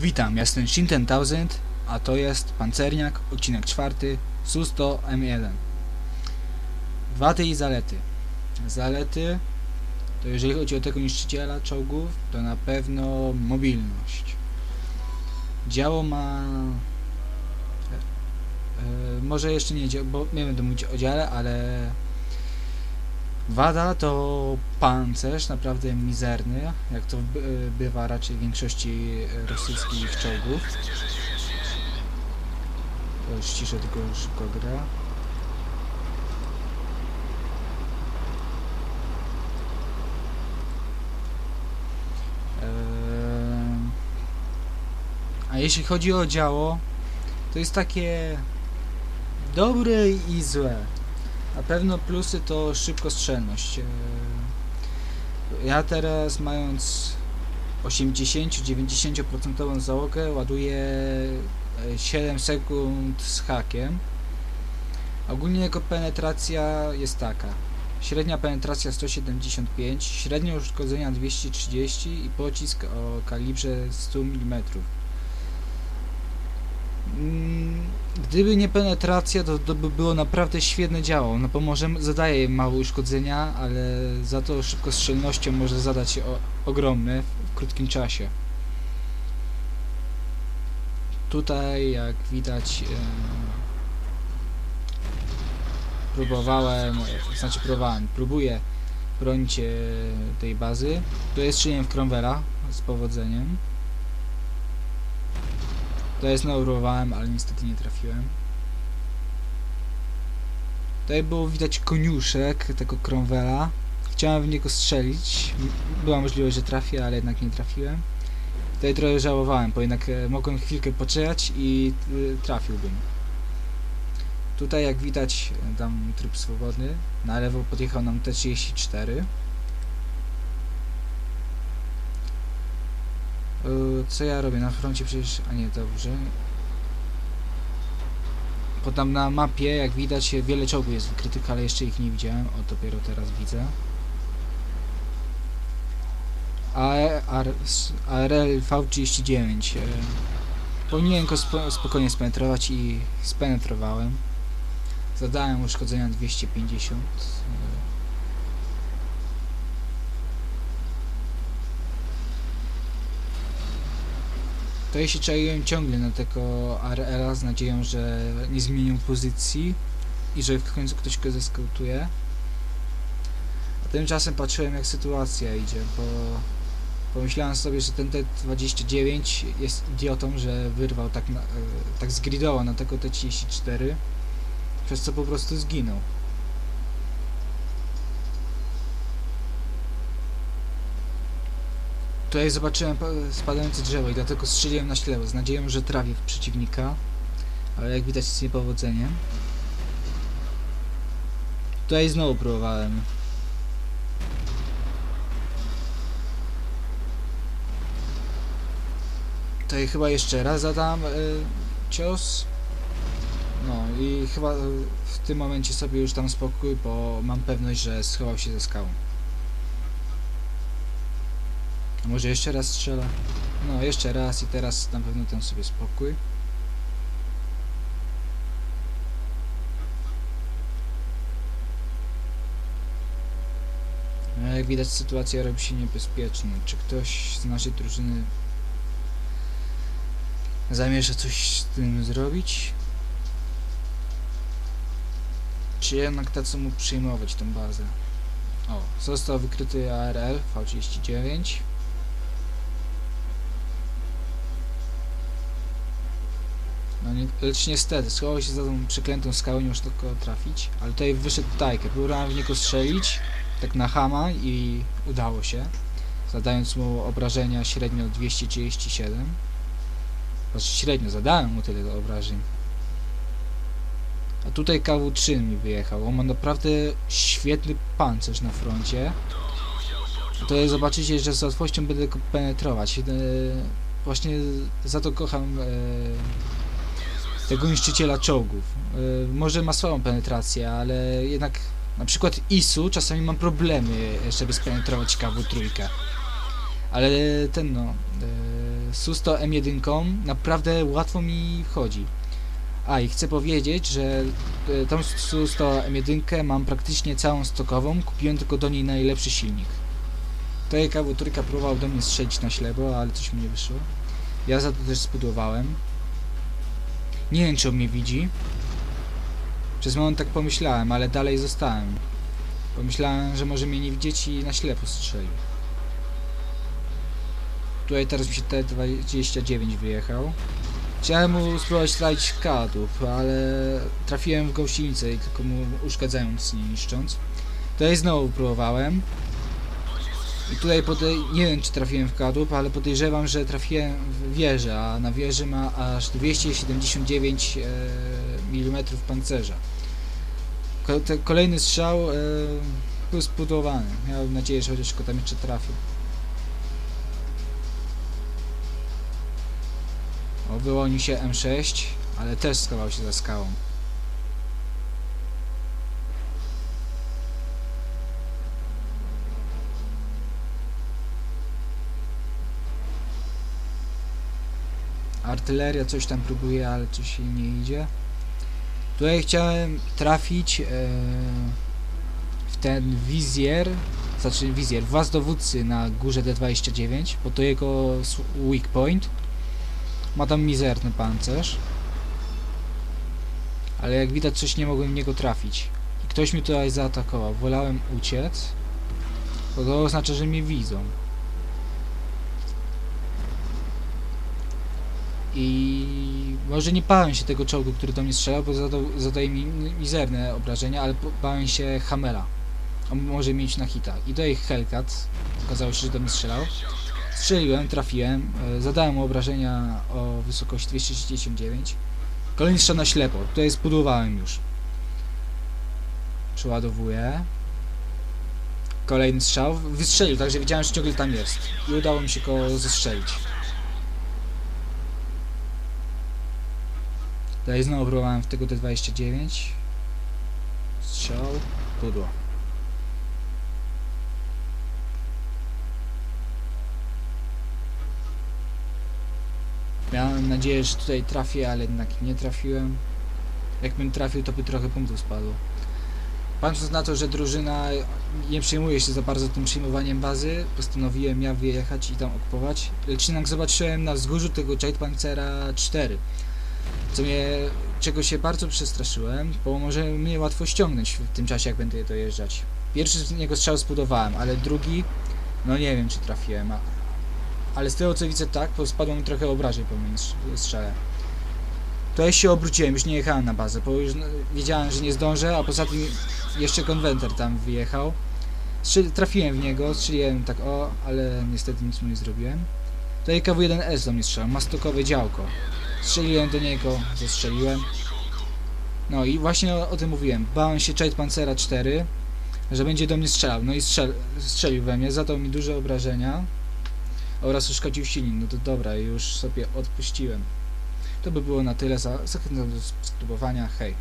Witam, jestem Shin 10000, a to jest Pancerniak, odcinek czwarty, SU-100 M1. Wady i zalety. Zalety to jeżeli chodzi o tego niszczyciela czołgów, to na pewno mobilność. Działo ma... E, e, może jeszcze nie, bo nie będę mówić o dziale, ale Wada to pancerz naprawdę mizerny, jak to by- bywa raczej w większości rosyjskich czołgów. To już ciszę tylko szybko gra. Eee, A jeśli chodzi o działo, to jest takie dobre i złe. Na pewno plusy to szybkostrzelność. Eee, Ja teraz mając 80-90% załogę ładuję e, 7 sekund z hakiem. Ogólnie jego penetracja jest taka. Średnia penetracja 175, średnie uszkodzenia 230 i pocisk o kalibrze 100 mm. Gdyby nie penetracja, to, to by było naprawdę świetne działo. No bo może zadaje małe uszkodzenia, ale za to szybkostrzelnością może zadać o, ogromne w krótkim czasie. Tutaj, jak widać, em, próbowałem, znaczy próbowałem, próbuję bronić e, tej bazy. To jest szyjem w Cromwella z powodzeniem. To jest próbowałem, ale niestety nie trafiłem. Tutaj było widać koniuszek tego Cromwella. Chciałem w niego strzelić. Była możliwość, że trafię, ale jednak nie trafiłem. Tutaj trochę żałowałem, bo jednak e, mogłem chwilkę poczekać i y, trafiłbym. Tutaj jak widać e, tam tryb swobodny. Na lewo podjechał nam T34. Y, Co ja robię na froncie przecież... A nie, dobrze. Bo tam na mapie, jak widać, wiele czołgów jest wykrytych, ale jeszcze ich nie widziałem. O, dopiero teraz widzę. AR, ARL V39. e, Powinienem go spo, spokojnie spenetrować i spenetrowałem. Zadałem uszkodzenia 250. e, To ja się czaiłem ciągle na tego RL-a z nadzieją, że nie zmienił pozycji i że w końcu ktoś go zeskautuje. A tymczasem patrzyłem jak sytuacja idzie, bo pomyślałem sobie, że ten T29 jest idiotą, że wyrwał tak, na, e, tak zgridował na tego T34, przez co po prostu zginął. Tutaj zobaczyłem pa- spadające drzewo i dlatego strzeliłem na ślepo z nadzieją, że trafię w przeciwnika, ale jak widać z niepowodzeniem. Tutaj znowu próbowałem. Tutaj chyba jeszcze raz zadam y, cios. No i chyba w tym momencie sobie już dam spokój, bo mam pewność, że schował się ze skałą. A może jeszcze raz strzela? No, jeszcze raz i teraz na pewno dam sobie spokój. Jak widać sytuacja robi się niebezpieczna. Czy ktoś z naszej drużyny zamierza coś z tym zrobić? Czy jednak tacy mu przyjmować tą bazę? O, został wykryty ARL V39. Lecz niestety, schował się za tą przeklętą skałą, nie można tylko trafić. Ale tutaj wyszedł Tajkę, próbowałem w niego strzelić, tak na hama i udało się. Zadając mu obrażenia średnio 237. Znaczy średnio, zadałem mu tyle obrażeń. A tutaj KW-3 mi wyjechał. On ma naprawdę świetny pancerz na froncie. To zobaczycie, że z łatwością będę go penetrować. E, właśnie za to kocham e, tego niszczyciela czołgów. E, może ma słabą penetrację, ale jednak na przykład ISU czasami mam problemy, żeby spenetrować KW-3. Ale ten no... E, Susto M1 naprawdę łatwo mi wchodzi. A i chcę powiedzieć, że e, tą Susto M1 mam praktycznie całą stokową, kupiłem tylko do niej najlepszy silnik. Tutaj kawoturka próbował do mnie strzelić na ślepo, ale coś mi nie wyszło. Ja za to też spudłowałem. Nie wiem czy on mnie widzi. Przez moment tak pomyślałem, ale dalej zostałem. Pomyślałem, że może mnie nie widzieć i na ślepo strzelił. Tutaj teraz mi się T29 wyjechał. Chciałem mu spróbować trafić kadłub, ale trafiłem w gąsienicę i tylko mu uszkadzając, nie niszcząc. Tutaj znowu próbowałem. I tutaj nie wiem czy trafiłem w kadłub, ale podejrzewam, że trafiłem w wieżę, a na wieży ma aż 279 e, mm pancerza. Kolejny strzał e, był spudowany. Miałem nadzieję, że chociaż go tam jeszcze trafił. Wyłonił się M6, ale też schował się za skałą. Artyleria coś tam próbuje, ale coś jej nie idzie. Tutaj chciałem trafić e, w ten wizjer, znaczy wizjer, was dowódcy na górze D29, bo to jego weak point. Ma tam mizerny pancerz. Ale jak widać coś nie mogłem w niego trafić. I ktoś mi tutaj zaatakował. Wolałem uciec. Bo to oznacza, że mnie widzą. I może nie bałem się tego czołgu, który do mnie strzelał, bo zadaje mi mizerne obrażenia, ale bałem się Hamela. On może mieć na hita. I tutaj Hellcat. Okazało się, że do mnie strzelał. Strzeliłem, trafiłem, e, zadałem mu obrażenia o wysokości 269. Kolejny strzał na ślepo, tutaj spudłowałem już. Przeładowuję. Kolejny strzał, wystrzelił, także wiedziałem, że ciągle tam jest. I udało mi się go zestrzelić. Tutaj znowu próbowałem w tego D29. Strzał, pudło. Miałem nadzieję, że tutaj trafię, ale jednak nie trafiłem. Jakbym trafił, to by trochę punktów spadło. Patrząc na to, że drużyna nie przejmuje się za bardzo tym przyjmowaniem bazy, postanowiłem ja wyjechać i tam okupować. Lecz jednak zobaczyłem na wzgórzu tego Pancera 4. Co mnie, czego się bardzo przestraszyłem, bo może mnie łatwo ściągnąć w tym czasie, jak będę dojeżdżać. Pierwszy z niego strzał zbudowałem, ale drugi, no nie wiem czy trafiłem, a, ale z tego co widzę tak, bo spadło mi trochę obrażeń po moim strz- strzale. To ja się obróciłem, już nie jechałem na bazę, bo już no, wiedziałem, że nie zdążę, a poza tym jeszcze konwenter tam wyjechał. Trafiłem w niego, strzeliłem tak o, ale niestety nic mu nie zrobiłem. Tutaj KW-1S do mnie strzelał, ma stokowe działko. Strzeliłem do niego, zastrzeliłem. No i właśnie o, o tym mówiłem. Bałem się Chait Pancera 4, że będzie do mnie strzelał. No i strzel, strzelił we mnie, zadał mi duże obrażenia oraz uszkodził silnik. No to dobra, już sobie odpuściłem. To by było na tyle. Za, zachęcam do spróbowania. Hej.